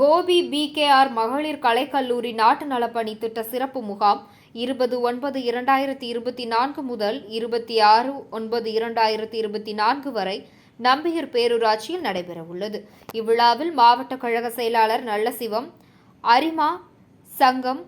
Gopi PKR மகளிர் கலைக்கல்லூரி நாட்டு நலப்பணி திட்ட சிறப்பு முகாம் இருபது ஒன்பது இரண்டாயிரத்தி இருபத்தி நான்கு முதல் இருபத்தி ஆறு ஒன்பது இரண்டாயிரத்தி இருபத்தி நான்கு வரை நம்பியூர் பேரூராட்சியில் நடைபெறவுள்ளது. இவ்விழாவில் மாவட்ட கழக செயலாளர் நல்லசிவம் அரிமா சங்கம்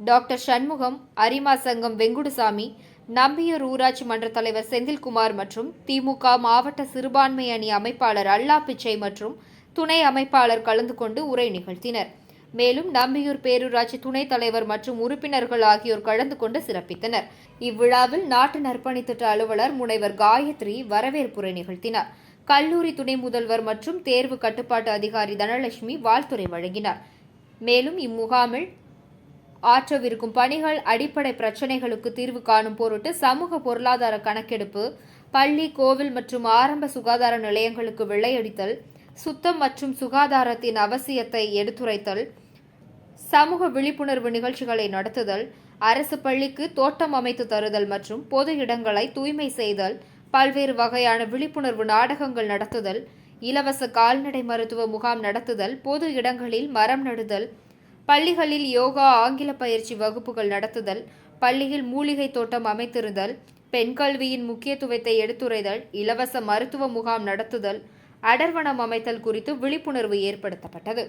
டாக்டர் சண்முகம் அரிமா சங்கம் வெங்குடுசாமி நம்பியூர் ஊராட்சி மன்ற தலைவர் செந்தில்குமார் மற்றும் திமுக மாவட்ட சிறுபான்மை அணி அமைப்பாளர் அல்லா பிச்சை மற்றும் துணை அமைப்பாளர் கலந்து கொண்டு உரை நிகழ்த்தினர். மேலும் நம்பியூர் பேரூராட்சி துணைத் தலைவர் மற்றும் உறுப்பினர்கள் ஆகியோர் கலந்து கொண்டு சிறப்பித்தனர். இவ்விழாவில் நாட்டு நற்பணி திட்ட அலுவலர் முனைவர் காயத்ரி வரவேற்புரை நிகழ்த்தினார். கல்லூரி துணை முதல்வர் மற்றும் தேர்வு கட்டுப்பாட்டு அதிகாரி தனலட்சுமி வாழ்த்துறை வழங்கினார். மேலும் இம்முகாமில் ஆற்றவிருக்கும் பணிகள் அடிப்படை பிரச்சினைகளுக்கு தீர்வு காணும் பொருட்டு சமூக பொருளாதார கணக்கெடுப்பு பள்ளி கோவில் மற்றும் ஆரம்ப சுகாதார நிலையங்களுக்கு வெள்ளையடித்தல் சுத்தம் மற்றும் சுகாதாரத்தின் அவசியத்தை எடுத்துரைத்தல் சமூக விழிப்புணர்வு நிகழ்ச்சிகளை நடத்துதல் அரசு பள்ளிக்கு தோட்டம் அமைத்து தருதல் மற்றும் பொது இடங்களை தூய்மை செய்தல் பல்வேறு வகையான விழிப்புணர்வு நாடகங்கள் நடத்துதல் இலவச கால்நடை மருத்துவ முகாம் நடத்துதல் பொது இடங்களில் மரம் நடுதல் பள்ளிகளில் யோகா ஆங்கில பயிற்சி வகுப்புகள் நடத்துதல் பள்ளியில் மூலிகை தோட்டம் அமைத்திருந்தல் பெண் கல்வியின் முக்கியத்துவத்தை எடுத்துரைதல் இலவச மருத்துவ முகாம் நடத்துதல் அடர்வனம் அமைத்தல் குறித்து விழிப்புணர்வு ஏற்படுத்தப்பட்டது.